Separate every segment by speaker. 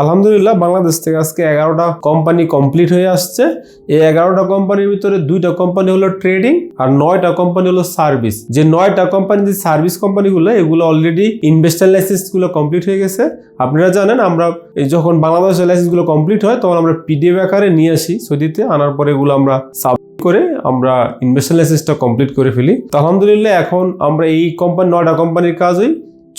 Speaker 1: আলহামদুলিল্লাহ, বাংলাদেশ থেকে আজকে এগারোটা কোম্পানি কমপ্লিট হয়ে আসছে। এই এগারোটা কোম্পানির ভিতরে দুইটা কোম্পানি হলো ট্রেডিং আর নয়টা কোম্পানি হলো সার্ভিস যে নয়টা কোম্পানি যে সার্ভিস কোম্পানিগুলো এগুলো অলরেডি ইনভেস্টার লাইসেন্সগুলো কমপ্লিট হয়ে গেছে। আপনারা জানেন, আমরা যখন বাংলাদেশের লাইসেন্সগুলো কমপ্লিট হয়, তখন আমরা পিডিএফ আকারে নিয়ে আসি সৌদিতে। আনার পরে এগুলো আমরা সাব করে আমরা ইনভেস্টার লাইসেন্সটা কমপ্লিট করে ফেলি। তো আলহামদুলিল্লাহ, এখন আমরা এই কোম্পানি নয়টা কোম্পানির কাজই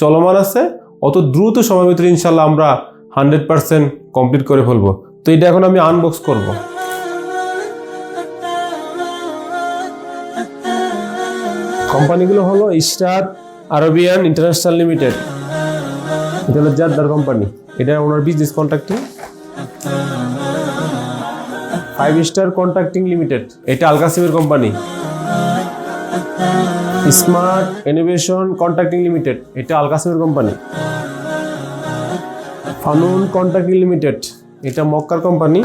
Speaker 1: চলমান আছে। অত দ্রুত সময়ের ভিতরে ইনশাল্লাহ আমরা হান্ড্রেড পার্সেন্ট কমপ্লিট করে ফেলব। তো এটা এখন আমি আনবক্স করব। কোম্পানিগুলো হলো স্টার আরবিয়ান ইন্টারন্যাশনাল লিমিটেড এটা হলো জাদ্দার কোম্পানি। এটা ওনার business contracting five star contracting limited এটা আলকাসিমের company. Smart innovation contracting limited এটা আলকাসিমের কোম্পানি। ফানুন কন্ট্রাক্টিং লিমিটেড এটা মক্কার কোম্পানি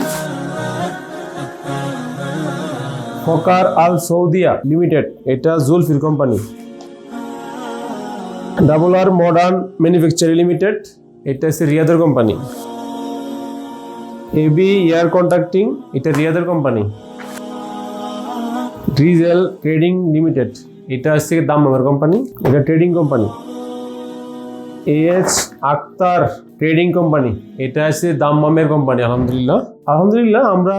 Speaker 1: ফকার আল সৌদিয়া লিমিটেড এটা জুলফির company double R modern manufacturing limited এটা হচ্ছে রিয়াদের কোম্পানি এবি এয়ার কন্ট্রাক্টিং এটা রিয়াদের কোম্পানি ডিজেল ট্রেডিং লিমিটেড এটা হচ্ছে দামনামের কোম্পানি এটা trading company A H Akhtar trading company এটা হচ্ছে দাম্মামের কোম্পানি আলহামদুলিল্লাহ। আলহামদুলিল্লাহ, আমরা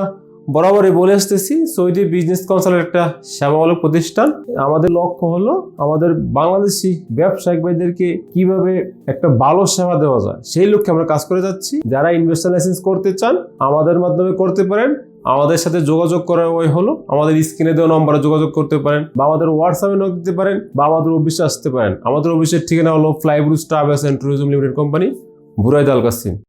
Speaker 1: বরাবরই বলে আসতেছি, সৌদি বিজনেস কাউন্সিলের একটা সেবামূলক প্রতিষ্ঠান। আমাদের লক্ষ্য হলো আমাদের বাংলাদেশি ব্যবসায়িক ভাইদেরকে কীভাবে একটা ভালো সেবা দেওয়া যায়, সেই লক্ষ্যে আমরা কাজ করে যাচ্ছি। যারা ইনভেস্টার লাইসেন্স করতে চান, আমাদের মাধ্যমে করতে পারেন। আমাদের সাথে যোগাযোগ করার ওই হলো আমাদের স্ক্রিনে দেওয়া নম্বরে যোগাযোগ করতে পারেন, বা আমাদের হোয়াটসঅ্যাপে নক দিতে পারেন, বা আমাদের অফিসে আসতে পারেন। আমাদের অফিসের ঠিকানা হলো ফ্লাইব্রুজ travels and tourism limited company Buraidah Al Qassim